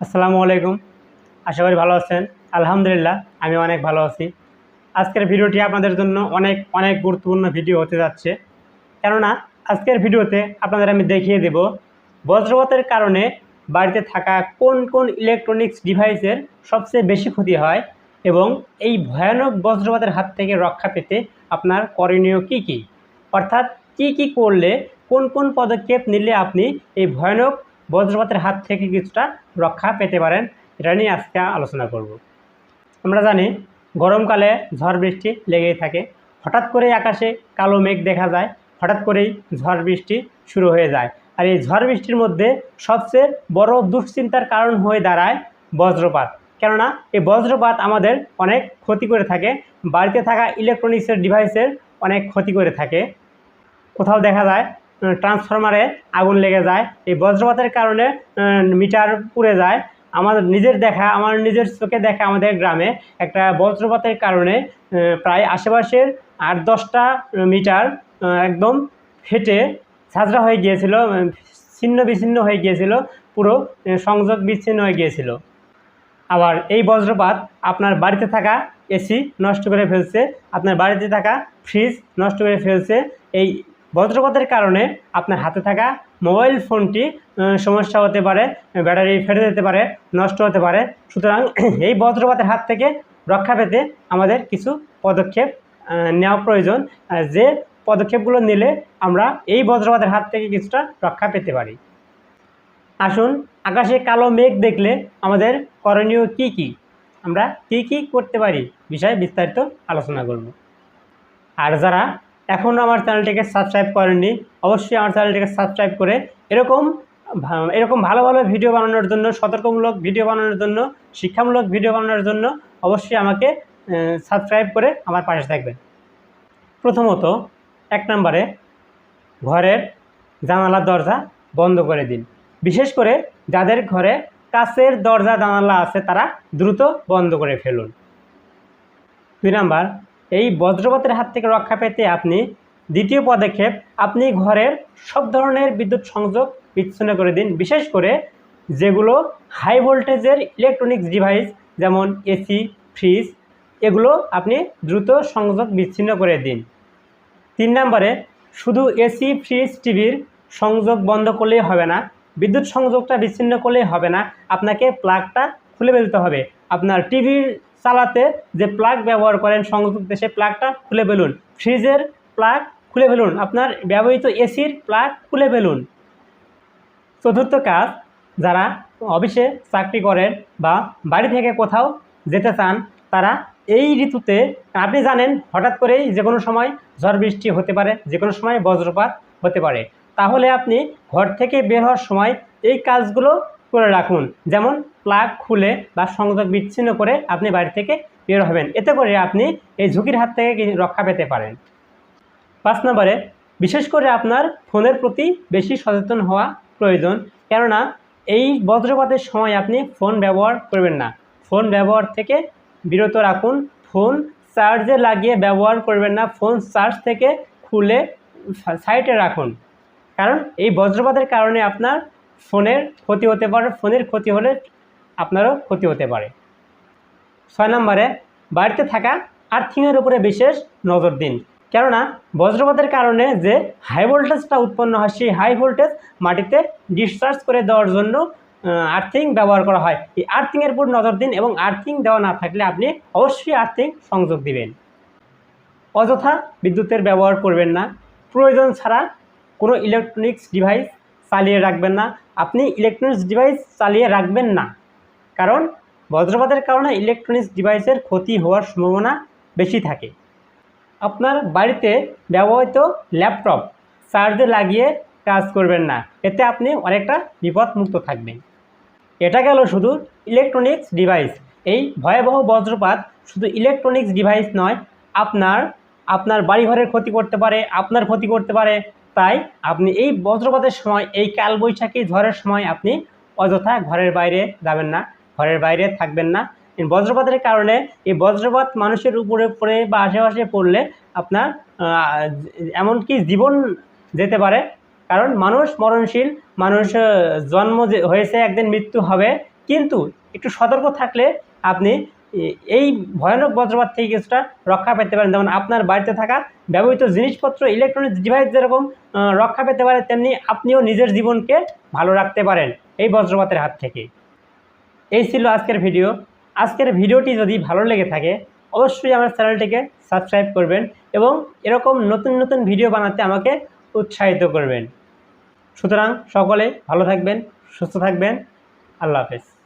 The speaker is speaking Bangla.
আসসালামু আলাইকুম। আশা করি ভালো আছেন। আলহামদুলিল্লাহ, আমি অনেক ভালো আছি। আজকের ভিডিওটি আপনাদের জন্য অনেক অনেক গুরুত্বপূর্ণ ভিডিও হতে যাচ্ছে। কেননা, আজকের ভিডিওতে আপনাদের আমি দেখিয়ে দেব বজ্রপাতের কারণে বাড়িতে থাকা কোন কোন ইলেকট্রনিক্স ডিভাইসের সবচেয়ে বেশি ক্ষতি হয় এবং এই ভয়ানক বজ্রপাতের হাত থেকে রক্ষা পেতে আপনার করণীয় কি কি? অর্থাৎ কি কি করলে, কোন কোন পদক্ষেপ নিলে আপনি এই ভয়ানক বজ্রপাতের হাত থেকে কিছুটা রক্ষা পেতে পারেন। এটা নিয়ে আজকে আলোচনা করব। আমরা জানি গরমকালে ঝড় বৃষ্টি লেগেই থাকে। হঠাৎ করে আকাশে কালো মেঘ দেখা যায়। হঠাৎ করেই ঝড় বৃষ্টি শুরু হয়ে যায়। আর এই ঝড় বৃষ্টির মধ্যে সবচেয়ে বড় দুশ্চিন্তার কারণ হয়ে দাঁড়ায় বজ্রপাত। কেননা এই বজ্রপাত আমাদের অনেক ক্ষতি করে থাকে। বাড়িতে থাকা ইলেকট্রনিক্সের ডিভাইসের অনেক ক্ষতি করে থাকে। কোথাও দেখা যায় ট্রান্সফরমারে আগুন লেগে যায়। এই বজ্রপাতের কারণে মিটার পুড়ে যায়। আমার নিজের দেখা, আমার নিজের চোখে দেখা আমাদের গ্রামে একটা বজ্রপাতের কারণে প্রায় আশেপাশের আট দশটা মিটার একদম ফেটে ঝাঁঝরা হয়ে গিয়েছিল ছিন্ন বিচ্ছিন্ন হয়ে গিয়েছিল, পুরো সংযোগ বিচ্ছিন্ন হয়ে গিয়েছিল। আবার এই বজ্রপাত আপনার বাড়িতে থাকা এসি নষ্ট করে ফেলছে, আপনার বাড়িতে থাকা ফ্রিজ নষ্ট করে ফেলছে, এই বজ্রপাতের কারণে আপনার হাতে থাকা মোবাইল ফোনটি সমস্যা হতে পারে, ব্যাটারি ফেটে যেতে পারে, নষ্ট হতে পারে। সুতরাং এই বজ্রপাতের হাত থেকে রক্ষা পেতে আমাদের কিছু পদক্ষেপ নেওয়া প্রয়োজন। যে পদক্ষেপগুলো নিলে আমরা এই বজ্রপাতের হাত থেকে কিছুটা রক্ষা পেতে পারি। আসুন আকাশে কালো মেঘ দেখলে আমাদের করণীয় কি কি? আমরা কি কি করতে পারি? বিষয়ে বিস্তারিত আলোচনা করব। আর যারা এখনও আমার চ্যানেলটিকে সাবস্ক্রাইব করেননি, অবশ্যই আমার চ্যানেলটিকে সাবস্ক্রাইব করে এরকম এরকম ভালো ভালো ভিডিও বানানোর জন্য, সতর্কমূলক ভিডিও বানানোর জন্য, শিক্ষামূলক ভিডিও বানানোর জন্য অবশ্যই আমাকে সাবস্ক্রাইব করে আমার পাশে থাকবেন। প্রথমত, এক নম্বরে ঘরের জানালা দরজা বন্ধ করে দিন। বিশেষ করে যাদের ঘরে কাছের দরজা জানালা আছে, তারা দ্রুত বন্ধ করে ফেলুন। দুই নাম্বার এই বজ্রপাতের হাত থেকে রক্ষা পেতে আপনি দ্বিতীয় পদক্ষেপ, আপনি ঘরের সব ধরনের বিদ্যুৎ সংযোগ বিচ্ছিন্ন করে দিন। বিশেষ করে যেগুলো হাই ভোল্টেজের ইলেকট্রনিক্স ডিভাইস যেমন এসি ফ্রিজ এগুলো আপনি দ্রুত সংযোগ বিচ্ছিন্ন করে দিন। তিন নম্বরে, শুধু এসি ফ্রিজ টিভির সংযোগ বন্ধ করলেই হবে না, বিদ্যুৎ সংযোগটা বিচ্ছিন্ন করলেই হবে না, আপনাকে প্লাগটা খুলে ফেলতে হবে। আপনার টিভি চালাতে যে প্লাগ ব্যবহার করেন সংযোগ দেশে প্লাগটা খুলে ফেলুন। ফ্রিজের প্লাগ খুলে ফেলুন। আপনার ব্যবহৃত এসির প্লাগ খুলে ফেলুন। চতুর্থ কাজ, যারা অফিসে চাকরি করেন বা বাড়ি থেকে কোথাও যেতে চান, তারা এই ঋতুতে, আপনি জানেন, হঠাৎ করেই যে কোনো সময় ঝড় বৃষ্টি হতে পারে যে কোনো সময় বজ্রপাত হতে পারে। তাহলে আপনি ঘর থেকে বের হওয়ার সময় এই কাজগুলো করে রাখুন। যেমন প্লাগ খুলে বা সংযোগ বিচ্ছিন্ন করে আপনি বাড়ি থেকে বের হবেন। এতে করে আপনি এই ঝুঁকির হাত থেকে রক্ষা পেতে পারেন। পাঁচ নম্বরে, বিশেষ করে আপনার ফোনের প্রতি বেশি সচেতন হওয়া প্রয়োজন। কেননা এই বজ্রপাতের সময় আপনি ফোন ব্যবহার করবেন না। ফোন ব্যবহার থেকে বিরত রাখুন। ফোন চার্জে লাগিয়ে ব্যবহার করবেন না। ফোন চার্জ থেকে খুলে সাইটে রাখুন। কারণ এই বজ্রপাতের কারণে আপনার ফোনের ক্ষতি হতে পারে, ফোনের ক্ষতি হলে আপনারও ক্ষতি হতে পারে। ছয় নম্বরে, বাড়িতে থাকা আর্থিংয়ের উপরে বিশেষ নজর দিন। কেননা, বজ্রপাতের কারণে যে হাই ভোল্টেজটা উৎপন্ন হয়, সেই হাই ভোল্টেজ মাটিতে ডিসচার্জ করে দেওয়ার জন্য আর্থিং ব্যবহার করা হয়। এই আর্থিংয়ের উপর নজর দিন এবং আর্থিং দেওয়া না থাকলে আপনি অবশ্যই আর্থিং সংযোগ দিবেন। অযথা বিদ্যুতের ব্যবহার করবেন না। প্রয়োজন ছাড়া কোনো ইলেকট্রনিক্স ডিভাইস চালিয়ে রাখবেন না। আপনি ইলেকট্রনিক্স ডিভাইস চালিয়ে রাখবেন না। কারণ বজ্রপাতের কারণে ইলেকট্রনিক্স ডিভাইসের ক্ষতি হওয়ার সম্ভাবনা বেশি থাকে। আপনার বাড়িতে ব্যবহৃত ল্যাপটপ চার্জে লাগিয়ে কাজ করবেন না। এতে আপনি অনেকটা বিপদমুক্ত থাকবেন। এটা গেল শুধু ইলেকট্রনিক্স ডিভাইস এই ভয়াবহ বজ্রপাত শুধু ইলেকট্রনিক্স ডিভাইস নয়, আপনার আপনার বাড়িঘরের ক্ষতি করতে পারে, আপনার ক্ষতি করতে পারে। তাই আপনি এই বজ্রপাতের সময়, এই কালবৈশাখী ঝড়ের সময় আপনি অযথা ঘরের বাইরে যাবেন না, ঘরের বাইরে থাকবেন না। বজ্রপাতের কারণে এই বজ্রপাত মানুষের উপরে পড়ে বা আশেপাশে পড়লে আপনার এমনকি জীবন যেতে পারে। কারণ মানুষ মরণশীল, মানুষ জন্ম হয়েছে, একদিন মৃত্যু হবে। কিন্তু একটু সতর্ক থাকলে আপনি এই ভয়ানক বজ্রপাত থেকে কিছুটা রক্ষা পেতে পারেন। যেমন আপনার বাড়িতে থাকা ব্যবহৃত জিনিসপত্র ইলেকট্রনিক্স ডিভাইস যেরকম রক্ষা পেতে পারে, তেমনি আপনিও নিজের জীবনকে ভালো রাখতে পারেন এই বজ্রপাতের হাত থেকে। এই ছিল আজকের ভিডিও। আজকের ভিডিওটি যদি ভালো লেগে থাকে, অবশ্যই আমার চ্যানেলটিকে সাবস্ক্রাইব করবেন এবং এরকম নতুন নতুন ভিডিও বানাতে আমাকে উৎসাহিত করবেন। সুতরাং সকলে ভালো থাকবেন, সুস্থ থাকবেন। আল্লাহ হাফেজ।